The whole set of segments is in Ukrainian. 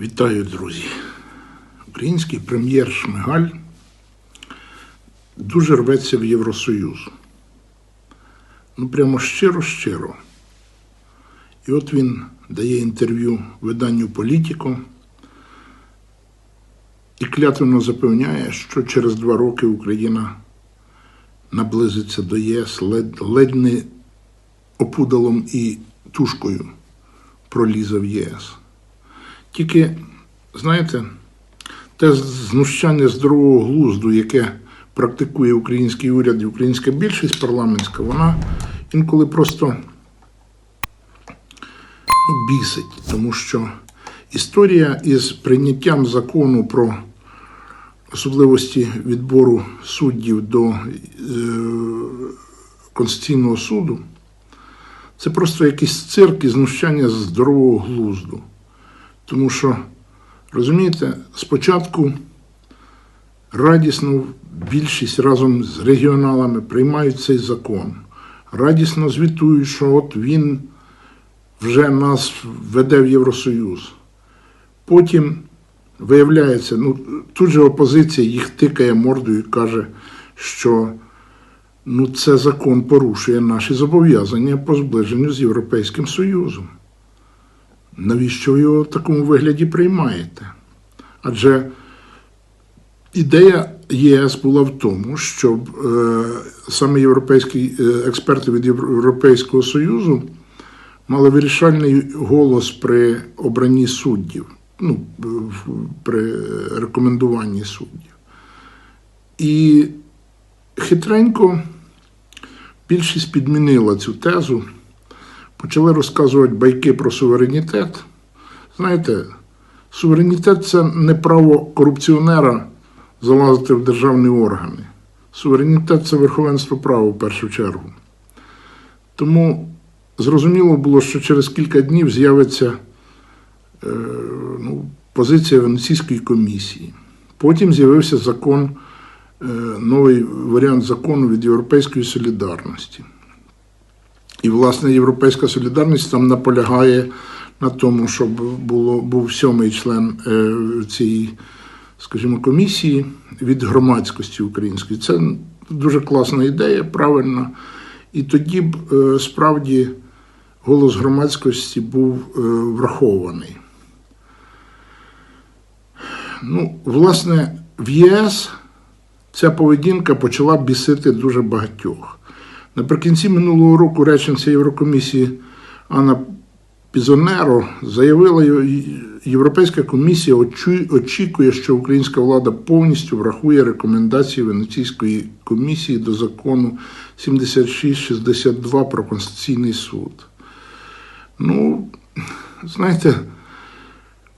Вітаю, друзі. Український прем'єр Шмигаль дуже рветься в Євросоюз. Ну, прямо щиро-щиро. І от він дає інтерв'ю виданню Політіко і клятвенно запевняє, що через два роки Україна наблизиться до ЄС ледь, ледь не опудалом і тушкою пролізе в ЄС. Тільки, знаєте, те знущання здорового глузду, яке практикує український уряд і українська більшість парламентська, вона інколи просто бісить, тому що історія із прийняттям закону про особливості відбору суддів до е, Конституційного суду це просто якийсь цирк і знущання здорового глузду. Тому що, розумієте, спочатку радісно більшість разом з регіоналами приймають цей закон, радісно звітують, що от він вже нас веде в Євросоюз. Потім виявляється, ну тут же опозиція їх тикає мордою і каже, що ну, це закон порушує наші зобов'язання по зближенню з Європейським Союзом. Навіщо ви його в такому вигляді приймаєте? Адже ідея ЄС була в тому, щоб е, саме європейські е, експерти від Європейського Союзу мали вирішальний голос при обранні суддів, ну, при рекомендуванні суддів. І хитренько більшість підмінила цю тезу почали розказувати байки про суверенітет. Знаєте, суверенітет це не право корупціонера залазити в державні органи. Суверенітет це верховенство права в першу чергу. Тому зрозуміло було, що через кілька днів з'явиться е, ну, позиція Венеційської комісії. Потім з'явився закон, е, новий варіант закону від Європейської солідарності. І, власне, Європейська солідарність там наполягає на тому, щоб було, був сьомий член е, цієї, скажімо, комісії від громадськості української. Це дуже класна ідея, правильна. І тоді б е, справді голос громадськості був е, врахований. Ну, власне, в ЄС ця поведінка почала бісити дуже багатьох. Наприкінці минулого року речниця Єврокомісії Анна Пізонеро заявила, «Єв- Європейська комісія очікує, що українська влада повністю врахує рекомендації Венеційської комісії до закону 7662 про Конституційний суд. Ну, знаєте,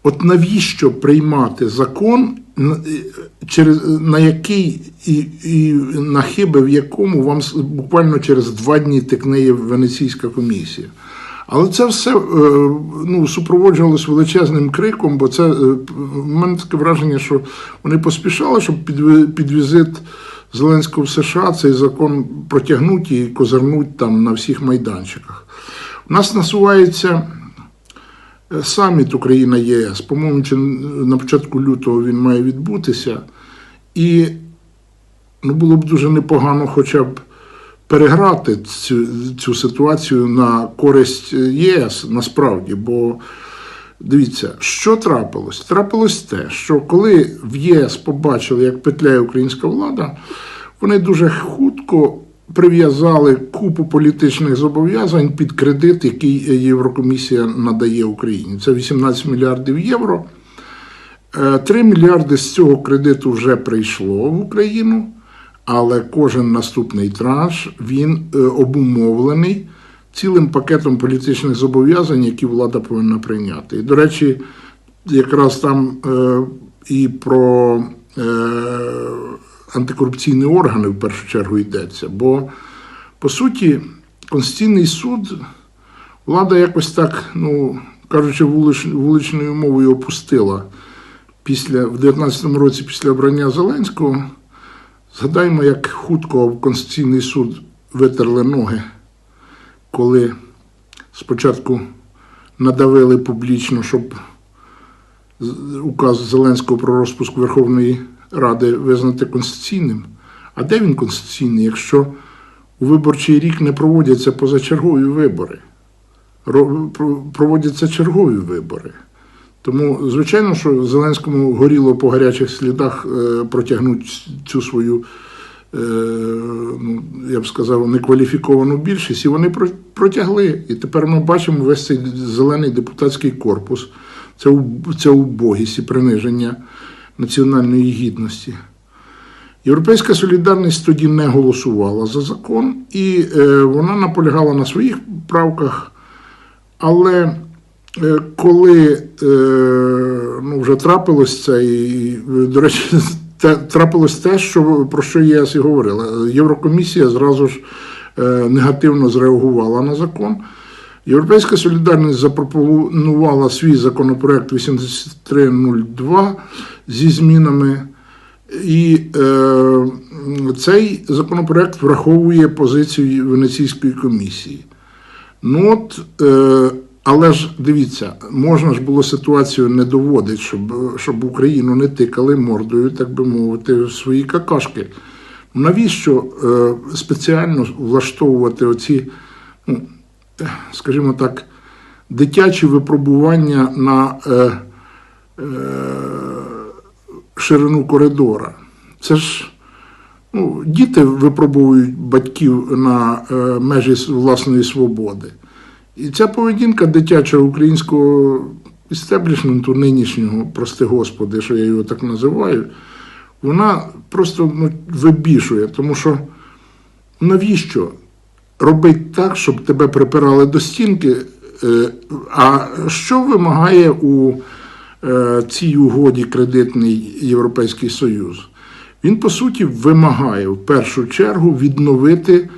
От навіщо приймати закон, на- через, на який і, і на хиби в якому вам буквально через два дні тикне Венеційська комісія? Але це все е, ну, супроводжувалось величезним криком, бо це е, в мене таке враження, що вони поспішали, щоб під, під візит Зеленського в США цей закон протягнуть і козирнуть там на всіх майданчиках. У нас насувається саміт Україна ЄС. По-моєму, чи на початку лютого він має відбутися. І ну, було б дуже непогано хоча б переграти цю, цю ситуацію на користь ЄС насправді. Бо дивіться, що трапилось? Трапилось те, що коли в ЄС побачили, як петляє українська влада, вони дуже хутко прив'язали купу політичних зобов'язань під кредит, який Єврокомісія надає Україні. Це 18 мільярдів євро. 3 мільярди з цього кредиту вже прийшло в Україну, але кожен наступний транш він е, обумовлений цілим пакетом політичних зобов'язань, які влада повинна прийняти. І, до речі, якраз там е, і про е, антикорупційні органи в першу чергу йдеться. Бо, по суті, Конституційний суд влада якось так, ну кажучи, вулич, вуличною мовою опустила після в 19-му році після обрання Зеленського. Згадаймо, як хутко Конституційний суд витерли ноги, коли спочатку надавили публічно, щоб указ Зеленського про розпуск Верховної Ради визнати конституційним. А де він конституційний, якщо у виборчий рік не проводяться позачергові вибори? Проводяться чергові вибори. Тому, звичайно, що Зеленському горіло по гарячих слідах е, протягнути цю свою, е, ну, я б сказав, некваліфіковану більшість, і вони про- протягли. І тепер ми бачимо весь цей зелений депутатський корпус. Це убогість і приниження національної гідності. Європейська солідарність тоді не голосувала за закон, і е, вона наполягала на своїх правках. Але е, коли е, ну, вже трапилось це, і, до речі, трапилось те, що, про що ЄС і говорила. Єврокомісія зразу ж негативно зреагувала на закон. Європейська солідарність запропонувала свій законопроект 8302 зі змінами. І е, цей законопроект враховує позицію Венеційської комісії. Ну от, е, але ж дивіться, можна ж було ситуацію не доводити, щоб, щоб Україну не тикали мордою, так би мовити, в свої какашки. Навіщо е, спеціально влаштовувати оці, ну, скажімо так, дитячі випробування на е, е, ширину коридора? Це ж ну, діти випробовують батьків на е, межі власної свободи. І ця поведінка дитячого українського істеблішменту нинішнього, прости господи, що я його так називаю, вона просто ну, вибішує, тому що навіщо робити так, щоб тебе припирали до стінки? Е, А що вимагає у е, цій угоді кредитний Європейський Союз? Він, по суті, вимагає в першу чергу відновити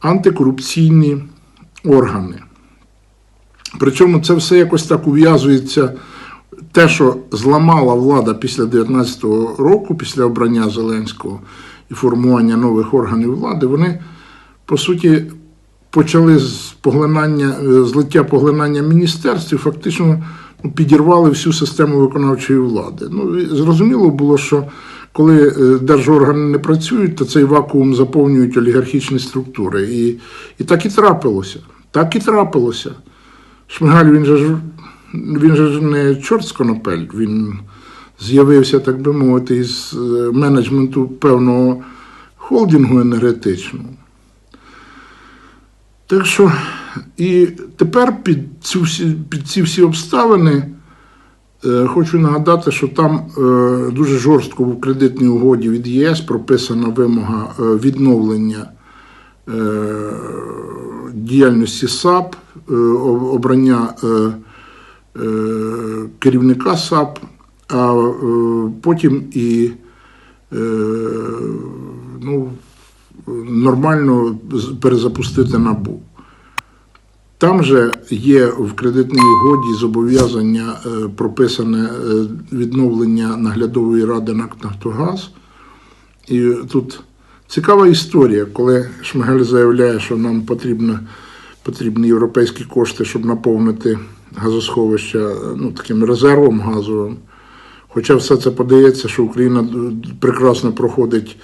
антикорупційні органи. Причому це все якось так ув'язується. Те, що зламала влада після 19-го року, після обрання Зеленського і формування нових органів влади, вони по суті почали з поглинання, е, злиття поглинання міністерств і фактично ну, підірвали всю систему виконавчої влади. Ну, зрозуміло було, що коли е, держоргани не працюють, то цей вакуум заповнюють олігархічні структури. І, і так і трапилося. Так і трапилося. Шмигаль, він же ж він же ж не чорт з конопель, він з'явився, так би мовити, із е, менеджменту певного холдингу енергетичного. Так що, і тепер під, цю всі, під ці всі обставини е, хочу нагадати, що там е, дуже жорстко в кредитній угоді від ЄС прописана вимога е, відновлення е, діяльності САП, е, обрання е, е, керівника САП, а е, потім і е, ну, нормально перезапустити набу. Там же є в кредитній угоді зобов'язання е, прописане е, відновлення наглядової ради НАК «Нафтогаз». І тут цікава історія, коли Шмигель заявляє, що нам потрібно, потрібні європейські кошти, щоб наповнити газосховища ну, таким резервом газовим. Хоча все це подається, що Україна прекрасно проходить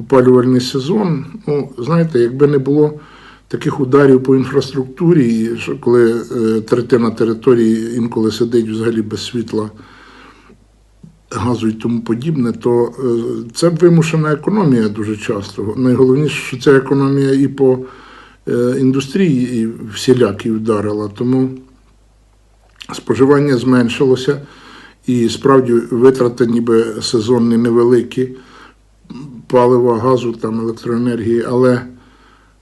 опалювальний сезон. Ну, знаєте, якби не було таких ударів по інфраструктурі, що коли е, третина території інколи сидить взагалі без світла, газу і тому подібне, то е, це вимушена економія дуже часто. Найголовніше, що ця економія і по е, індустрії і всілякі вдарила. Тому споживання зменшилося, і справді витрати ніби сезонні невеликі палива, газу, там, електроенергії, але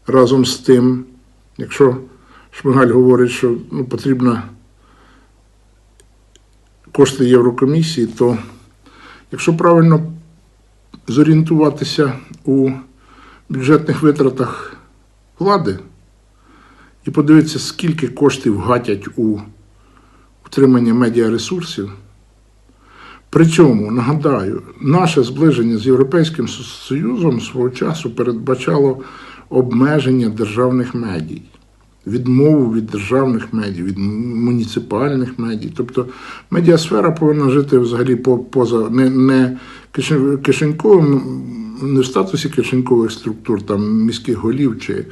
разом з тим, якщо Шмигаль говорить, що ну, потрібно кошти Єврокомісії, то якщо правильно зорієнтуватися у бюджетних витратах влади і подивитися, скільки коштів гатять у утримання медіаресурсів, Причому, нагадаю, наше зближення з Європейським Союзом свого часу передбачало обмеження державних медій. відмову від державних медіа, від муніципальних медіа. Тобто медіасфера повинна жити взагалі по- поза не, не кишеньковим, не в статусі кишенькових структур, там міських голів чи е,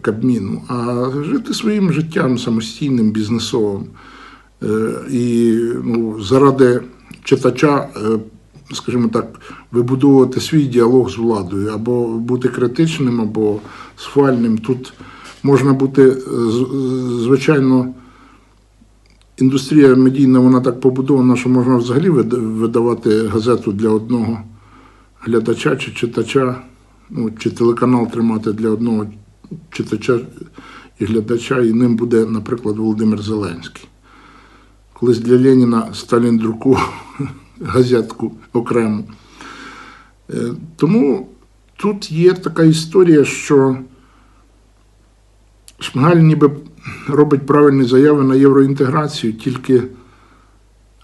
Кабміну, а жити своїм життям самостійним, бізнесовим. Е, і ну, заради читача, е, скажімо так, вибудовувати свій діалог з владою, або бути критичним, або схвальним. Тут можна бути, е, звичайно, індустрія медійна, вона так побудована, що можна взагалі видавати газету для одного глядача чи читача, ну, чи телеканал тримати для одного читача і глядача, і ним буде, наприклад, Володимир Зеленський. Колись для Леніна Сталін друкував газетку окремо. Е, Тому тут є така історія, що Шмигаль ніби робить правильні заяви на євроінтеграцію, тільки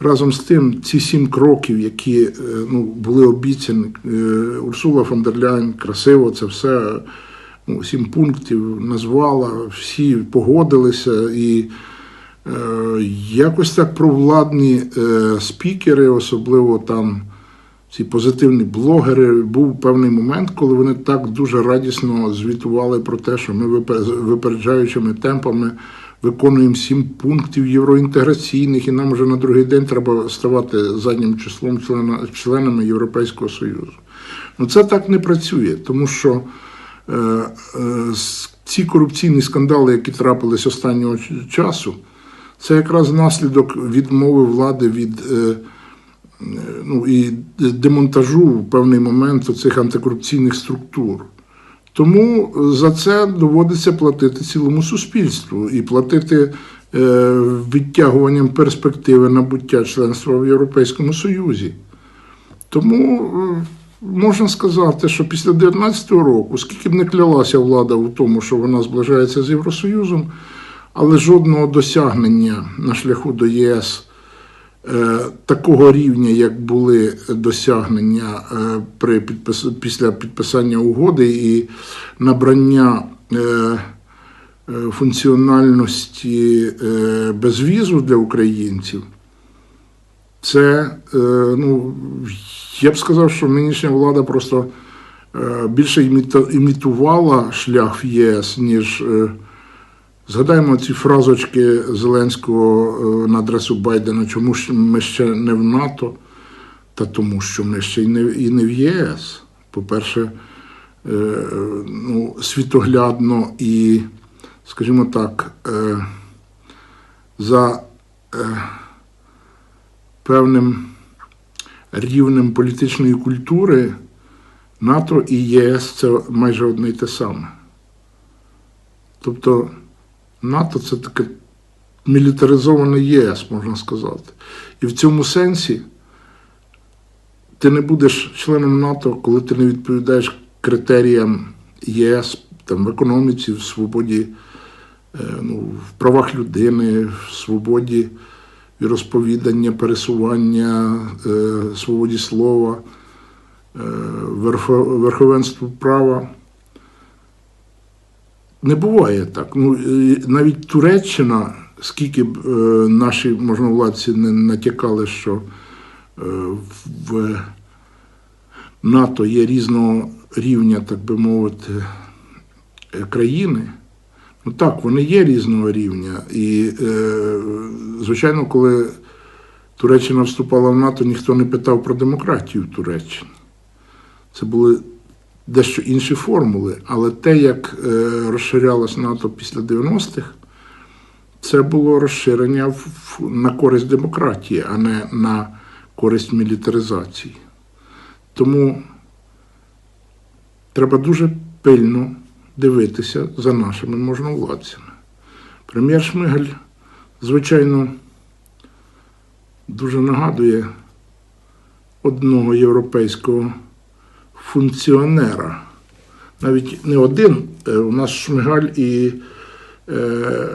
разом з тим ці сім кроків, які е, ну, були обіцяні, е, Урсула фон дер Ляйн красиво це все, ну, сім пунктів назвала, всі погодилися і. Е, Якось так провладні е, спікери, особливо там ці позитивні блогери, був певний момент, коли вони так дуже радісно звітували про те, що ми випе- випереджаючими темпами виконуємо сім пунктів євроінтеграційних, і нам вже на другий день треба ставати заднім числом члена, членами Європейського Союзу. Ну це так не працює, тому що е, ці корупційні скандали, які трапились останнього часу, це якраз наслідок відмови влади від е, ну, і демонтажу в певний момент цих антикорупційних структур. Тому за це доводиться платити цілому суспільству і платити е, відтягуванням перспективи набуття членства в Європейському Союзі. Тому е, можна сказати, що після 2019 року, скільки б не клялася влада в тому, що вона зближається з Євросоюзом, але жодного досягнення на шляху до ЄС е, такого рівня, як були досягнення е, при підпис... після підписання угоди і набрання е, функціональності безвізу для українців, це, ну, я б сказав, що нинішня влада просто більше імітувала шлях в ЄС, ніж. Згадаємо ці фразочки Зеленського е, на адресу Байдена, чому ж ми ще не в НАТО, та тому, що ми ще й не, і не в ЄС. По-перше, е, ну, світоглядно і, скажімо так, е, за певним рівнем політичної культури НАТО і ЄС це майже одне й те саме. Тобто НАТО це таке мілітаризоване ЄС, можна сказати. І в цьому сенсі ти не будеш членом НАТО, коли ти не відповідаєш критеріям ЄС там, в економіці, в свободі, е, ну, в правах людини, в свободі розповідання, пересування, е, свободі слова, е, верховенству права. Не буває так. Ну, навіть Туреччина, скільки б е, наші можновладці не натякали, що е, в НАТО є різного рівня, так би мовити, країни. Ну так, вони є різного рівня. І, е, звичайно, коли Туреччина вступала в НАТО, ніхто не питав про демократію в Туреччині. Це були дещо інші формули, але те, як е, розширялось НАТО після 90-х, це було розширення на користь демократії, а не на користь мілітаризації. Тому треба дуже пильно дивитися за нашими можновладцями. Прем'єр Шмигаль, звичайно, дуже нагадує одного європейського функціонера. Навіть не один, е, у нас Шмигаль і е,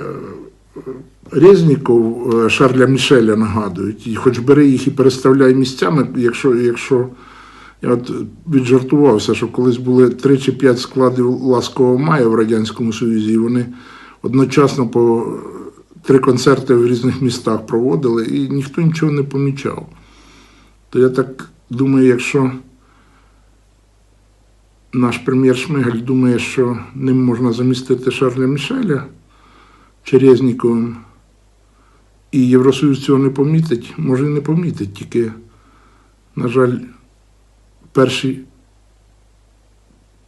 Резніков е, Шарля Мішеля нагадують. І хоч бери їх і переставляй місцями, якщо, якщо Я от віджартувався, що колись були 3 чи 5 складів Ласкового мая в Радянському Союзі, і вони одночасно по три концерти в різних містах проводили, і ніхто нічого не помічав. То я так думаю, якщо наш прем'єр Шмигаль думає, що ним можна замістити Шарля Мішеля Черезніковим, і Євросоюз цього не помітить, може і не помітить, тільки, на жаль, перші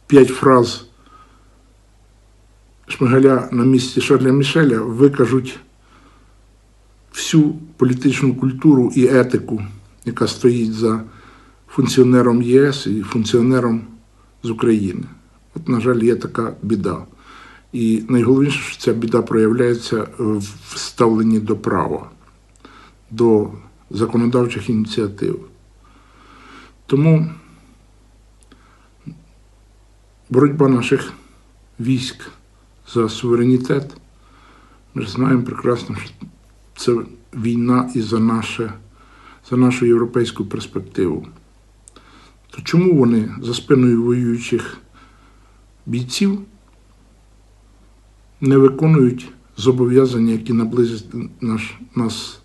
п'ять фраз Шмигаля на місці Шарля Мішеля викажуть всю політичну культуру і етику, яка стоїть за функціонером ЄС і функціонером з України. От, на жаль, є така біда. І найголовніше, що ця біда проявляється в ставленні до права, до законодавчих ініціатив. Тому боротьба наших військ за суверенітет, ми ж знаємо прекрасно, що це війна і за, наше, за нашу європейську перспективу. То чому вони за спиною воюючих бійців не виконують зобов'язання, які наблизять наш, нас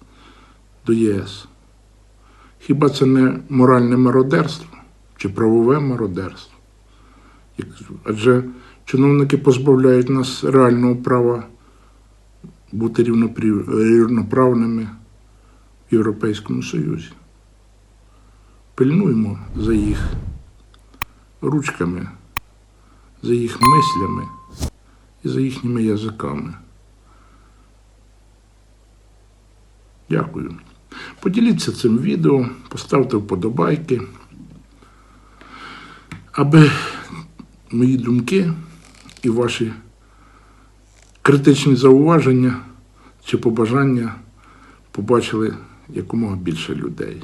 до ЄС? Хіба це не моральне мародерство чи правове мародерство? Адже чиновники позбавляють нас реального права бути рівноправними в Європейському Союзі. Пильнуємо за їх ручками, за їх мислями і за їхніми язиками. Дякую. Поділіться цим відео, поставте вподобайки, аби мої думки і ваші критичні зауваження чи побажання побачили якомога більше людей.